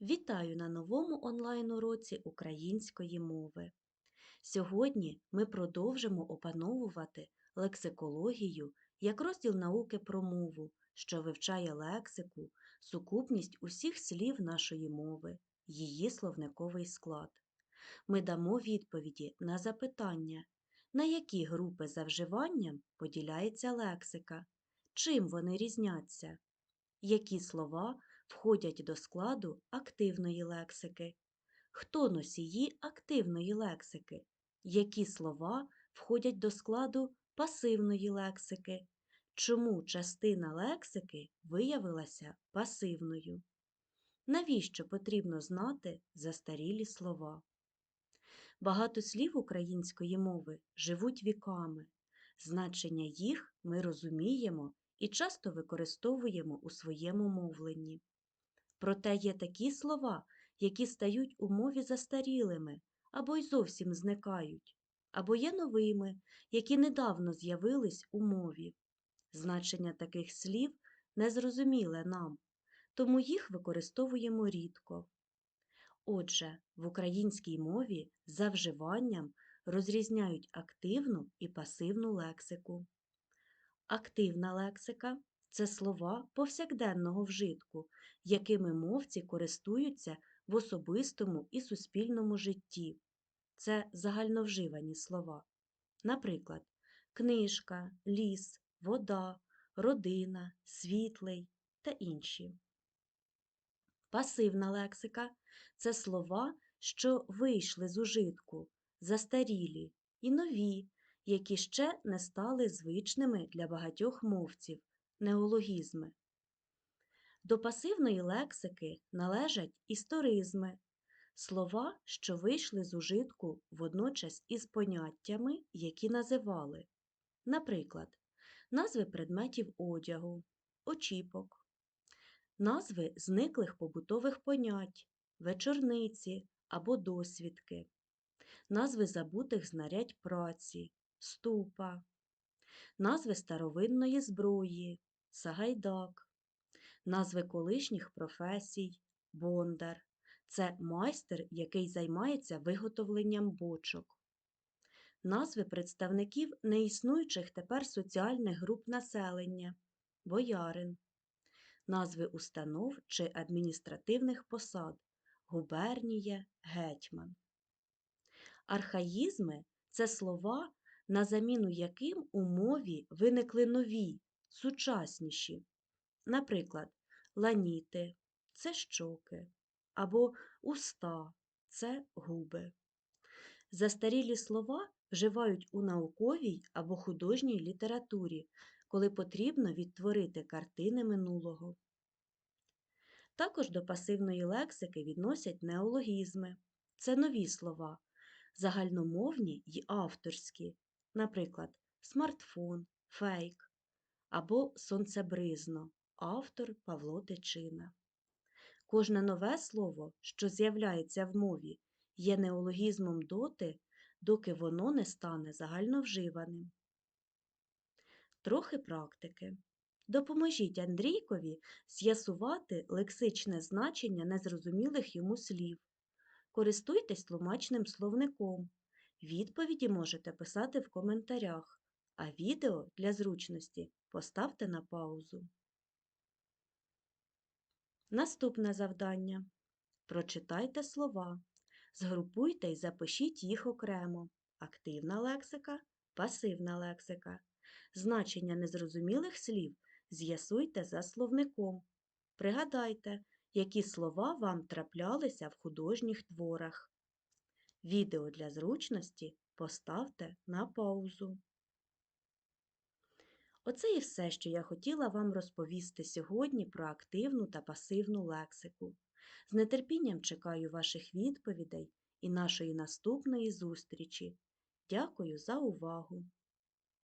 Вітаю на новому онлайн-уроці української мови. Сьогодні ми продовжимо опановувати лексикологію як розділ науки про мову, що вивчає лексику, сукупність усіх слів нашої мови, її словниковий склад. Ми дамо відповіді на запитання, на які групи за вживанням поділяється лексика, чим вони різняться, які слова входять до складу активної лексики. Хто носії активної лексики? Які слова входять до складу пасивної лексики? Чому частина лексики виявилася пасивною? Навіщо потрібно знати застарілі слова? Багато слів української мови живуть віками. Значення їх ми розуміємо і часто використовуємо у своєму мовленні. Проте є такі слова, які стають у мові застарілими або й зовсім зникають, або є новими, які недавно з'явились у мові. Значення таких слів незрозуміле нам, тому їх використовуємо рідко. Отже, в українській мові за вживанням розрізняють активну і пасивну лексику. Активна лексика це слова повсякденного вжитку, якими мовці користуються в особистому і суспільному житті. Це загальновживані слова. Наприклад, книжка, ліс, вода, родина, світлий та інші. Пасивна лексика це слова, що вийшли з ужитку, застарілі і нові, які ще не стали звичними для багатьох мовців, неологізми. До пасивної лексики належать історизми, слова, що вийшли з ужитку водночас із поняттями, які називали, наприклад, назви предметів одягу, очіпок, назви зниклих побутових понять, вечорниці або досвідки, назви забутих знарядь праці, ступа, назви старовинної зброї, сагайдак, назви колишніх професій, бондар. Це майстер, який займається виготовленням бочок. Назви представників неіснуючих тепер соціальних груп населення, боярин, назви установ чи адміністративних посад, губернія, гетьман. Архаїзми це слова, на заміну яким у мові виникли нові, сучасніші. Наприклад, ланіти це щоки, або уста це губи. Застарілі слова вживають у науковій або художній літературі, коли потрібно відтворити картини минулого. Також до пасивної лексики відносять неологізми. Це нові слова, загальномовні й авторські, наприклад, смартфон, фейк або сонцебризно, автор Павло Тичина. Кожне нове слово, що з'являється в мові, є неологізмом доти, доки воно не стане загальновживаним. Трохи практики. Допоможіть Андрійкові з'ясувати лексичне значення незрозумілих йому слів. Користуйтесь тлумачним словником. Відповіді можете писати в коментарях, а відео для зручності поставте на паузу. Наступне завдання. Прочитайте слова. Згрупуйте і запишіть їх окремо. Активна лексика, пасивна лексика. Значення незрозумілих слів з'ясуйте за словником. Пригадайте, які слова вам траплялися в художніх творах. Відео для зручності поставте на паузу. Оце і все, що я хотіла вам розповісти сьогодні про активну та пасивну лексику. З нетерпінням чекаю ваших відповідей і нашої наступної зустрічі. Дякую за увагу!